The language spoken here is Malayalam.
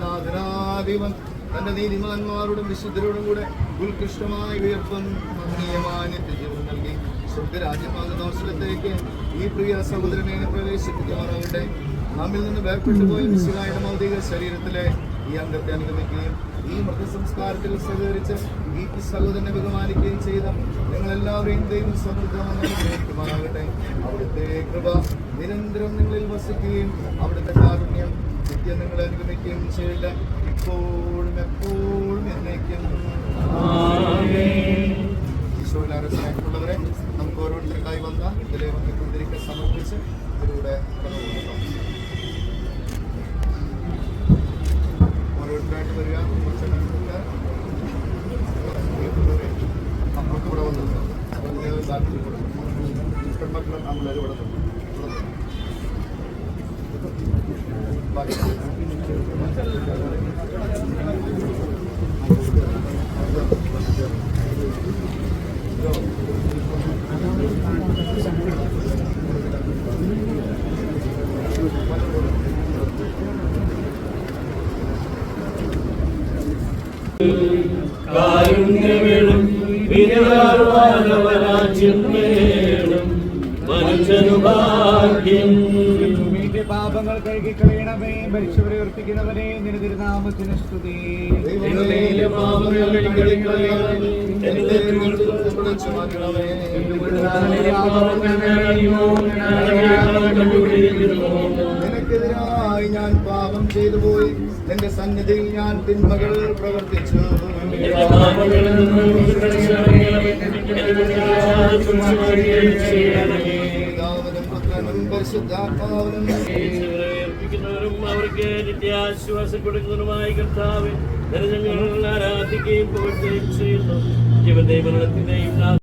നാഥനാധിപൻ തന്റെ നീതിമാന്മാരോടും വിശുദ്ധരോടും കൂടെ ഉത്കൃഷ്ടമായ ഉയർപ്പം മഹനീയമായ നിത്യജീവൻ നൽകി. സ്വർഗരാജ്യമാകുന്ന അവസരത്തേക്ക് ഈ പ്രിയ സഹോദരനെ പ്രവേശിപ്പിക്കുമാറാകട്ടെ. നമ്മിൽ നിന്ന് വേർപെട്ടു പോയ ഭൗതിക ശരീരത്തിലെ ഈ അംഗത്തെ അനുഗമിക്കുകയും ഈ മൃതസംസ്കാരത്തിൽ സഹകരിച്ച് ഈ സഹോദരനെ ബഹുമാനിക്കുകയും ചെയ്ത നിങ്ങളെല്ലാവരെയും ദൈവം സമൃദ്ധമാകട്ടെ അവിടുത്തെ കൃപ നിരന്തരം നിങ്ങളിൽ വസിക്കുകയും അവിടുത്തെ കാരുണ്യം നിത്യം നിങ്ങളെ അനുഗമിക്കുകയും ചെയ്യില്ല ഇപ്പോഴും എപ്പോഴും എന്നേക്കും. ഈശോയിൽ ആരോഗ്യമായിട്ടുള്ളവരെ നമുക്ക് ഓരോരുത്തർക്കായി വന്ന ഇതിലെ വന്നിക്കൊണ്ടിരിക്കുന്ന സമർപ്പിച്ച് പെൺമക്കളും നമ്മളൊരു ഇവിടെ വിനയാർവാനവരാജ്യം വേണം മനുഷ്യനു ഭാഗ്യം പാപങ്ങൾ കഴുകിക്കളയണമേ. മരിച്ചവരെ സ്തുതി. എന്റെ തിരുവഴുത്തുകൾ തുടച്ചു മാറ്റണമേ. നിനക്കെതിരായി ഞാൻ പാപം ചെയ്തു പോയി നിന്റെ സന്നിധിയിൽ ഞാൻ തിന്മകൾ പ്രവർത്തിച്ചു. യേശുവിനെ അർപ്പിക്കുന്നവരും അവർക്ക് നിത്യാശ്വാസം കൊടുക്കുന്നവരുമായ കർത്താവ് ഞങ്ങൾ ആരാധിക്കുകയും പുകഴ്ത്തുകയും ചെയ്യുന്നു. ജീവന്റെയും മരണത്തിന്റെയും